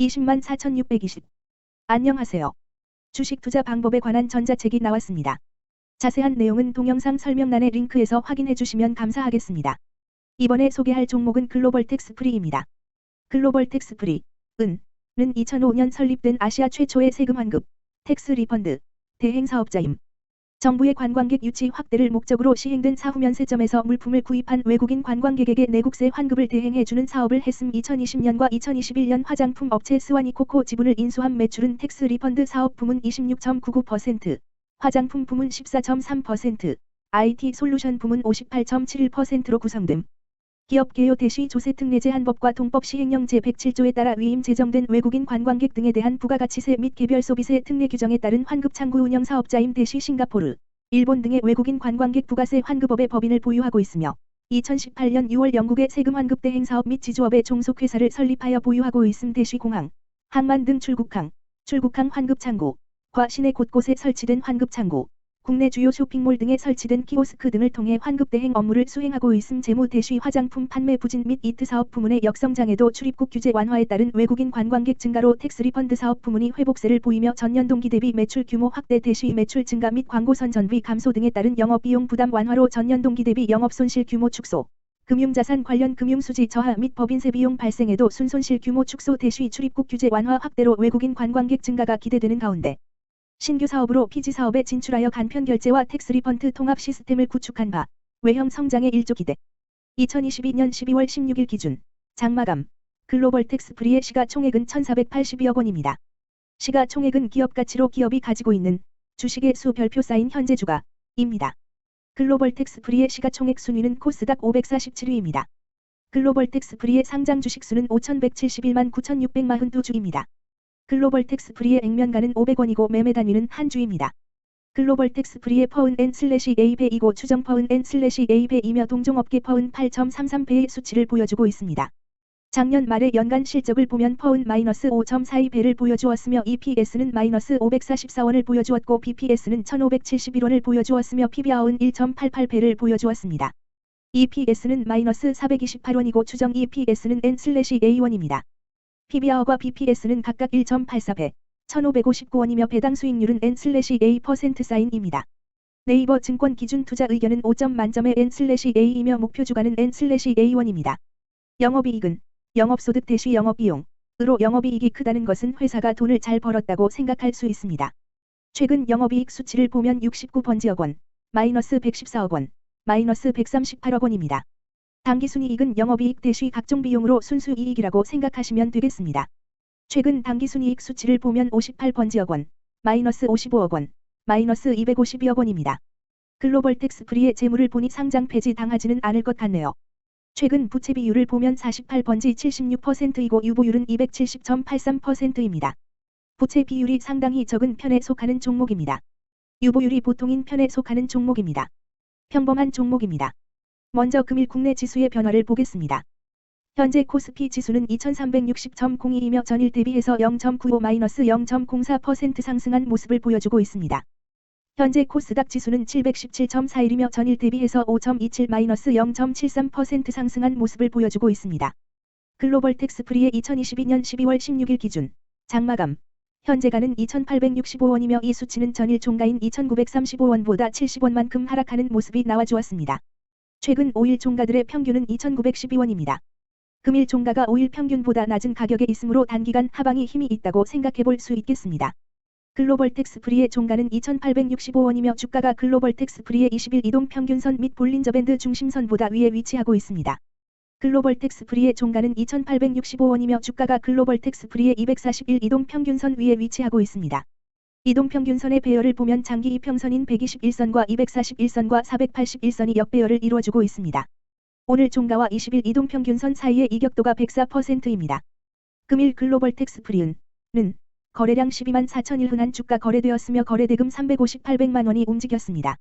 20만 4620. 안녕하세요. 주식 투자 방법에 관한 전자책이 나왔습니다. 자세한 내용은 동영상 설명란의 링크에서 확인해 주시면 감사하겠습니다. 이번에 소개할 종목은 글로벌 텍스프리입니다. 글로벌 텍스프리, 은, 는 2005년 설립된 아시아 최초의 세금 환급, 텍스 리펀드, 대행 사업자임. 정부의 관광객 유치 확대를 목적으로 시행된 사후면 세점에서 물품을 구입한 외국인 관광객에게 내국세 환급을 대행해주는 사업을 했음 2020년과 2021년 화장품 업체 스와니코코 지분을 인수한 매출은 텍스 리펀드 사업 부문 26.99%, 화장품 부문 14.3%, IT 솔루션 부문 58.71%로 구성됨. 기업 개요 대시 조세 특례 제한법과 동법 시행령 제107조에 따라 위임 제정된 외국인 관광객 등에 대한 부가가치세 및 개별 소비세 특례 규정에 따른 환급 창구 운영 사업자임 대시 싱가포르, 일본 등의 외국인 관광객 부가세 환급업의 법인을 보유하고 있으며 2018년 6월 영국의 세금 환급 대행 사업 및 지주업의 종속회사를 설립하여 보유하고 있음 대시 공항, 항만 등 출국항, 출국항 환급 창구, 과 시내 곳곳에 설치된 환급 창구, 국내 주요 쇼핑몰 등에 설치된 키오스크 등을 통해 환급 대행 업무를 수행하고 있음 재무 대시 화장품 판매 부진 및 이트 사업 부문의 역성장에도 출입국 규제 완화에 따른 외국인 관광객 증가로 텍스 리펀드 사업 부문이 회복세를 보이며 전년 동기 대비 매출 규모 확대 대시 매출 증가 및 광고 선 전비 감소 등에 따른 영업비용 부담 완화로 전년 동기 대비 영업손실 규모 축소. 금융자산 관련 금융수지 저하 및 법인세 비용 발생에도 순손실 규모 축소 대시 출입국 규제 완화 확대로 외국인 관광객 증가가 기대되는 가운데 신규 사업으로 피지 사업에 진출하여 간편 결제와 텍스 리펀트 통합 시스템을 구축한 바 외형 성장의 일조 기대. 2022년 12월 16일 기준 장마감 글로벌 텍스 프리의 시가총액은 1,482억 원입니다. 시가총액은 기업 가치로 기업이 가지고 있는 주식의 수 별표 쌓인 현재 주가입니다. 글로벌 텍스 프리의 시가총액 순위는 코스닥 547위입니다. 글로벌 텍스 프리의 상장 주식 수는 5,171만 9,642주입니다. 글로벌 텍스 프리의 액면가는 500원이고 매매 단위는 한 주입니다. 글로벌 텍스 프리의 퍼은 N 슬래시 A배이고 추정 퍼은 N 슬래시 A배이며 동종업계 퍼은 8.33배의 수치를 보여주고 있습니다. 작년 말의 연간 실적을 보면 퍼은 마이너스 5.42배를 보여주었으며 EPS는 마이너스 544원을 보여주었고 BPS는 1571원을 보여주었으며 PBR은 1.88배를 보여주었습니다. EPS는 마이너스 428원이고 추정 EPS는 N/A1입니다. PBR과 BPS는 각각 1.84배, 1,559원이며 배당 수익률은 N/A% 사인입니다. 네이버 증권 기준 투자 의견은 5점 만점의 N/A이며 목표 주가는 N/A1입니다. 영업이익은 영업소득 대시 영업비용으로 영업이익이 크다는 것은 회사가 돈을 잘 벌었다고 생각할 수 있습니다. 최근 영업이익 수치를 보면 69번지억 원, 마이너스 114억 원, 마이너스 138억 원입니다. 당기순이익은 영업이익 대시 각종 비용으로 순수이익이라고 생각하시면 되겠습니다. 최근 당기순이익 수치를 보면 58번지억 원, 마이너스 55억 원, 마이너스 252억 원입니다. 글로벌 텍스프리의 재물을 보니 상장 폐지 당하지는 않을 것 같네요. 최근 부채 비율을 보면 48번지 76%이고 유보율은 270.83%입니다. 부채 비율이 상당히 적은 편에 속하는 종목입니다. 유보율이 보통인 편에 속하는 종목입니다. 평범한 종목입니다. 먼저 금일 국내 지수의 변화를 보겠습니다. 현재 코스피 지수는 2360.02이며 전일 대비해서 0.95-0.04% 상승한 모습을 보여주고 있습니다. 현재 코스닥 지수는 717.41이며 전일 대비해서 5.27-0.73% 상승한 모습을 보여주고 있습니다. 글로벌 텍스프리의 2022년 12월 16일 기준 장마감 현재가는 2,865원이며 이 수치는 전일 종가인 2,935원보다 70원만큼 하락하는 모습이 나와주었습니다. 최근 5일 종가들의 평균은 2,912원입니다. 금일 종가가 5일 평균보다 낮은 가격에 있으므로 단기간 하방이 힘이 있다고 생각해 볼 수 있겠습니다. 글로벌 텍스 프리의 종가는 2,865원이며 주가가 글로벌 텍스 프리의 20일 이동 평균선 및 볼린저 밴드 중심선보다 위에 위치하고 있습니다. 글로벌 텍스 프리의 종가는 2,865원이며 주가가 글로벌 텍스 프리의 241 이동 평균선 위에 위치하고 있습니다. 이동평균선의 배열을 보면 장기 이평선인 121선과 241선과 481선이 역배열을 이루어주고 있습니다. 오늘 종가와 20일 이동평균선 사이의 이격도가 104%입니다. 금일 글로벌 텍스 프리은 는 거래량 12만 4천일 흔한 주가 거래되었으며 거래대금 358백만 원이 움직였습니다.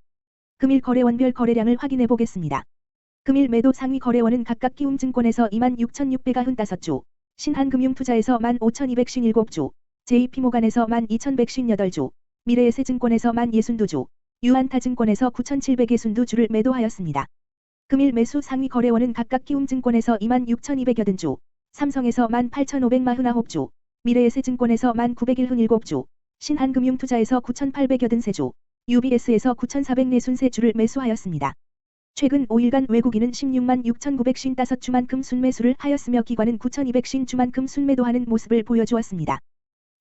금일 거래원별 거래량을 확인해 보겠습니다. 금일 매도 상위 거래원은 각각 키움증권에서 2만 6,600가 흔 5주, 신한금융투자에서 1만 5,257주, JP모간에서 12,158주, 미래에셋증권에서 1,062주, 유한타증권에서 9,762주를 매도하였습니다. 금일 매수 상위 거래원은 각각 키움증권에서 26,280주, 삼성에서 18,549주, 미래에셋증권에서 1901훈 7주, 신한금융투자에서 9,883주, UBS에서 9,443주를 매수하였습니다. 최근 5일간 외국인은 16만 6,955주만큼 순매수를 하였으며 기관은 9,200주만큼 순매도하는 모습을 보여주었습니다.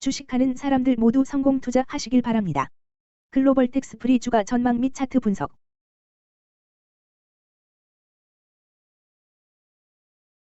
주식하는 사람들 모두 성공 투자하시길 바랍니다. 글로벌 텍스프리 주가 전망 및 차트 분석